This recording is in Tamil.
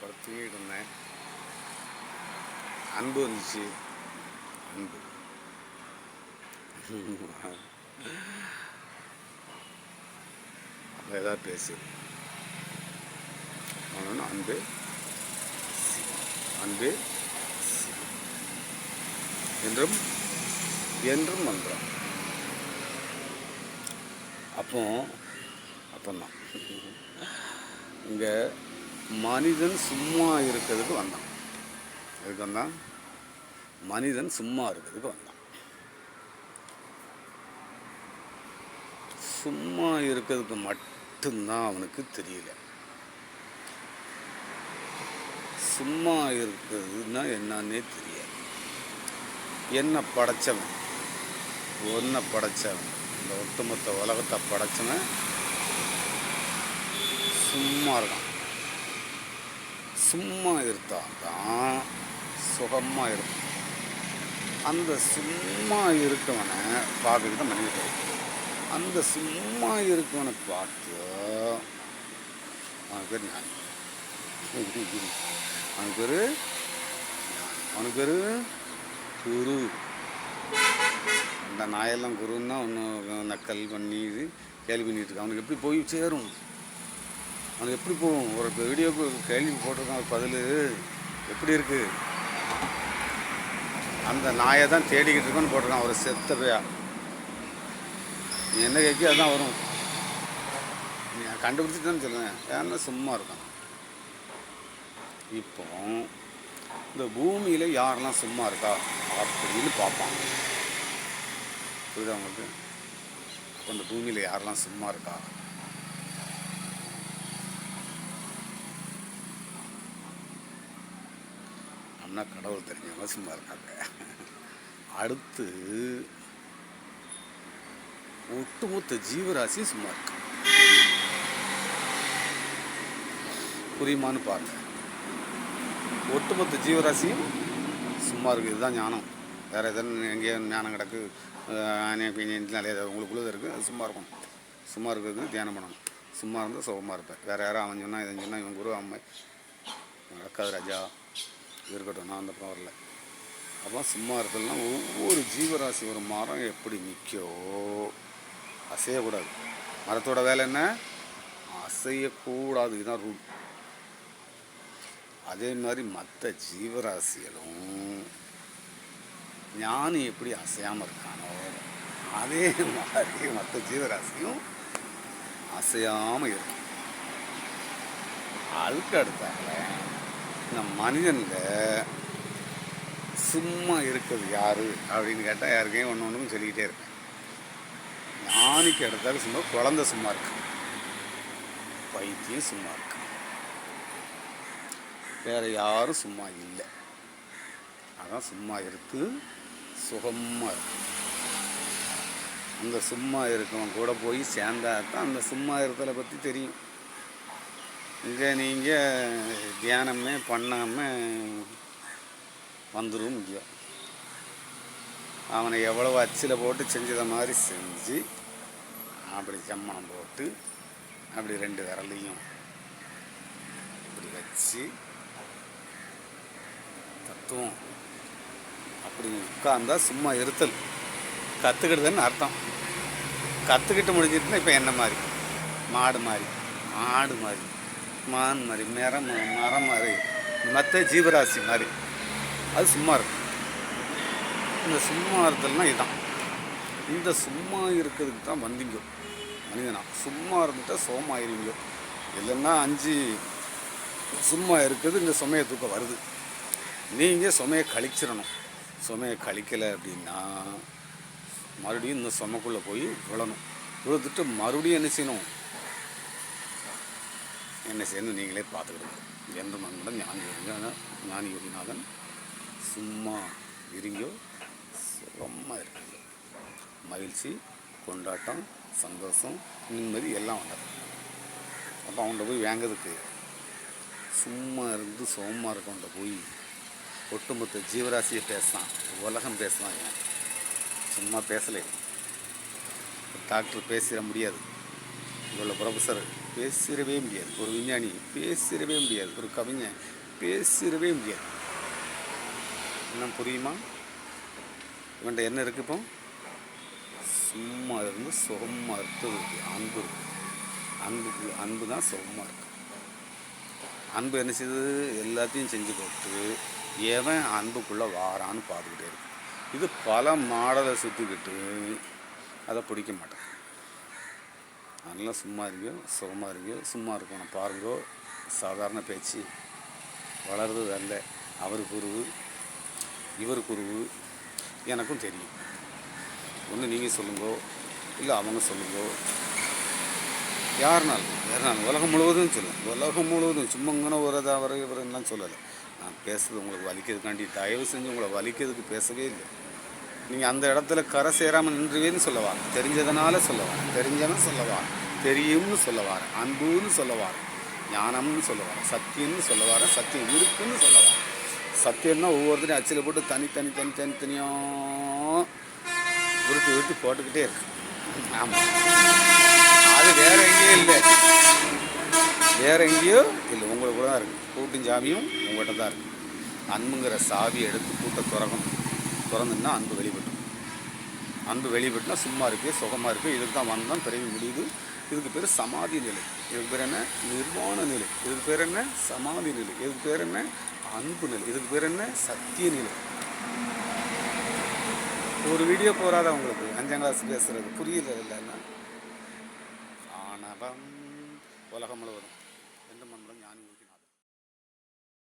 படுத்துக்கிட்டு இருந்தேன். அன்பு வந்துச்சு. அன்பு. அப்போ ஏதாவது பேசு. ஒன்று அன்பு. அன்பு. என்றும் என்றும் மந்திரம். அப்போ அப்பந்தான். இங்கே மனிதன் சும்மா இருக்கிறதுக்கு வந்தான். எதுக்கு வந்தான்? மனிதன் சும்மா இருக்கிறதுக்கு வந்தான். சும்மா இருக்கிறதுக்கு மட்டும்தான் அவனுக்கு தெரியல. சும்மா இருக்கிறதுனா என்னன்னே தெரியாது. என்ன படைச்சவன்? ஒன்றை படைச்சவன். இந்த ஒட்டுமொத்த உலகத்தை படைச்சவன் சும்மா இருக்கான். சும்மா இருந்தால் தான் சுகமாக இருக்கும் அந்த சும்மா இருக்கவனை பார்க்கறது மனிதன் அந்த சும்மா இருக்கவனை பார்த்து அவன் பேர் ஞானி. அவன் பேர் அவனுக்கு பேர் குரு. அந்த நாயெல்லாம் குருன்னா ஒன்று நக்கல் பண்ணி இது கேள்வி பண்ணிட்டு இருக்கு அவனுக்கு எப்படி போய் சேரும்? அது எப்படி போகும்? ஒரு வீடியோக்கு கேள்வி போட்டிருக்கான் பதில். எப்படி இருக்குது அந்த நாயை தான் தேடிக்கிட்டு இருக்கோன்னு போட்டிருக்கான் ஒரு செத்த நீ என்ன கேட்க அதுதான் வரும். நீ கண்டுபிடிச்சிட்டு தான் சொல்லுவேன். ஏன்னா சும்மா இருக்கான். இப்போ இந்த பூமியில் யாரெல்லாம் சும்மா இருக்கா அப்படின்னு பார்ப்பான் புரியுதா உங்களுக்கு? அப்போ இந்த பூமியில் யாரெல்லாம் சும்மா இருக்கா? அண்ணா கடவுள் தெரிஞ்சவங்க சும்மா இருக்காங்க. அடுத்து ஒட்டுமொத்த ஜீவராசியும் சும்மா இருக்கு. புரியுமான்னு பாருங்க. ஒட்டுமொத்த ஜீவராசியும் சும்மா இருக்குது இதுதான் ஞானம். வேறு எதாவது எங்கேயோ ஞானம் கிடக்கு. ஆனியா பீனியன் நிறைய உங்களுக்குள்ளது இருக்குது அது சும்மா இருக்கும். சும்மா இருக்கிறது தியானம் பண்ணணும். சும்மா இருந்தால் சுகமாக இருப்பேன். வேறு யாரும் அவன் சொன்னால் இதை சொன்னால் இவன் குரு அம்மை நடக்காது ராஜா. இருக்கட்டும் நான் அந்த பக்கம் வரல. அப்போ சும்மா இருக்கலாம் ஒவ்வொரு ஜீவராசி ஒரு மரம் எப்படி நிற்கோ அசையக்கூடாது. மரத்தோட வேலை என்ன? அசையக்கூடாது. இதுதான் ரூல் அதே மாதிரி மற்ற ஜீவராசிகளும் ஞானி எப்படி அசையாமல் இருக்கானோ அதே மாதிரி மற்ற ஜீவராசியும் அசையாமல் இருக்கும். அதுக்கு அடுத்தாங்க இந்த மனிதனில் சும்மா இருக்கிறது யார் அப்படின்னு கேட்டால் யாருக்கையும் ஒன்று ஒன்றும் சொல்லிக்கிட்டே இருப்பேன். ஞானிக்கு எடுத்தாலும் சும்மா குழந்த சும்மா இருக்கு. பைத்தியம் சும்மா இருக்கு. வேறு யாரும் சும்மா இல்லை. அதான் சும்மா இருக்கு சுகமாக இருக்கு. அந்த சும்மா இருக்கவன் கூட போய் சேர்ந்தா தான் அந்த சும்மா இருக்கிறத பற்றி தெரியும். இங்கே நீங்கள் தியானமே பண்ணாமல் வந்துடும் முக்கியம் அவனை எவ்வளோ அச்சில் போட்டு செஞ்சதை மாதிரி செஞ்சு அப்படி சம்மணம் போட்டு அப்படி ரெண்டு விரலையும் இப்படி வச்சு தத்துவம். அப்படி உட்கார்ந்தா சும்மா இருத்தல். கற்றுக்கிடுதுன்னு அர்த்தம். கற்றுக்கிட்டு முடிஞ்சிட்டுனா இப்போ என்ன மாதிரி? மாடு மாதிரி. மாடு மாதிரி. மான் மாதிரி மரம் மரம் மாதிரி மற்ற ஜீவராசி மாதிரி அது சும்மா இருக்கும் இந்த சும்மா இருத்தல்னா இதுதான் இந்த சும்மா இருக்கிறதுக்கு தான் வந்தீங்க. மனிதனா. சும்மா இருந்துட்டால் சோமாயிருவீங்க இல்லைன்னா அஞ்சு சும்மா இருக்குது இந்த சுமையை தூக்கம் வருது. நீங்கள் சுமையை கழிச்சிடணும். சுமையை கழிக்கலை அப்படின்னா மறுபடியும் இந்த சுமைக்குள்ளே போய் விழணும். விழுந்துட்டு மறுபடியும் என்ன செய்யணும்? என்னை சேர்ந்து நீங்களே பார்த்துக்கிடுங்க. எந்த மண்ணுடன் ஞானி இருங்க ஞானி யோகிநாதன் சும்மா இருங்கோ. சுகமாக இருக்குங்க. மகிழ்ச்சி கொண்டாட்டம் சந்தோஷம் நிம்மதி எல்லாம் வந்தது அப்போ அவன்கிட்ட போய் வாங்கிறதுக்கு சும்மா இருந்து சுகமாக இருக்கவன்கிட்ட போய் ஒட்டுமொத்த ஜீவராசியை பேசலாம் உலகம் பேசலாம் ஏன் சும்மா பேசலை. டாக்டர் பேசிட முடியாது. இவ்வளோ உள்ள ப்ரொஃபஸர் பேசிடவே முடியாது. ஒரு விஞ்ஞானி பேசிடவே முடியாது. ஒரு கவிஞன் பேசிடவே முடியாது. என்ன புரியுமா? இவன்ட்ட என்ன இருக்கு இப்போ? சும்மா இருந்து சுகமாக இருக்குது அன்பு இருக்கு. அன்புக்கு அன்பு தான் சுகமாக இருக்கு. அன்பு என்ன செய்யுது எல்லாத்தையும் செஞ்சு போட்டு எவன் அன்புக்குள்ளே வாரான்னு பார்த்துக்கிட்டே இருக்கு இது பல மாடலை சுற்றிக்கிட்டு அதை பிடிக்க மாட்டேன். அதெல்லாம் சும்மா இருக்கியோ சுகமாக இருக்கியோ சும்மா இருக்கணும் பாருங்கோ. சாதாரண பேச்சு. வளர்றது அல்ல. அவர் குருவு இவர் குருவு எனக்கும் தெரியும். ஒன்று நீங்கள் சொல்லுங்கோ. இல்லை அவங்க சொல்லுங்கோ. யாருனாலும் யாருனாலும் உலகம் முழுவதும் சொல்லுவேன் உலகம் முழுவதும் சும்மா இங்கே ஒரு அவர் இவரெல்லாம் சொல்லலை. நான் பேசுறது உங்களுக்கு வலிக்கிறதுக்காண்டி தயவு செஞ்சு உங்களை வலிக்கிறதுக்கு பேசவே இல்லை. நீங்கள் அந்த இடத்துல கரை சேராமல் நின்றுவேன்னு சொல்லுவார் தெரிஞ்சதுனால சொல்லுவார் தெரிஞ்சவன் சொல்லுவார். தெரியும்னு சொல்லுவார். அன்புன்னு சொல்லுவார். ஞானம்னு சொல்லுவார். சத்தியம்னு சொல்லுவார். சத்தியம் இருக்குன்னு சொல்லுவார். சத்தியம்னா ஒவ்வொருத்தரையும் அச்சில் போட்டு தனி தனி தனி தனி உருட்டி உருட்டி போட்டுக்கிட்டே இருக்கு. ஆமாம் அது வேற எங்கேயும் இல்லை. வேற எங்கேயோ இல்லை. உங்களுக்கு தான் இருக்குது கூட்டும் சாமியும் உங்கள்கிட்ட தான் இருக்குது அன்புங்கிற சாவி எடுத்து கூட்ட திறக்கணும். திறந்துன்னா அன்பு வெளிப்பட்டு. அன்பு வெளிப்பட்டுனா சும்மா இருக்குது சுகமாக இருக்குது இதுக்கு தான் வந்தோம் பிறகு முடியுது. இதுக்கு பேர் சமாதி நிலை. இதுக்கு பேர் என்ன? நிர்வாண நிலை. இதுக்கு பேர் என்ன? சமாதி நிலை. இதுக்கு பேர் என்ன? அன்பு நிலை. இதுக்கு பேர் என்ன? சத்திய நிலை. ஒரு வீடியோ போகிறாத உங்களுக்கு? அஞ்சாம் கிளாஸ் பேசுகிறது புரியல இல்லைன்னா? ஆணவம் உலகம் முழுவதும்.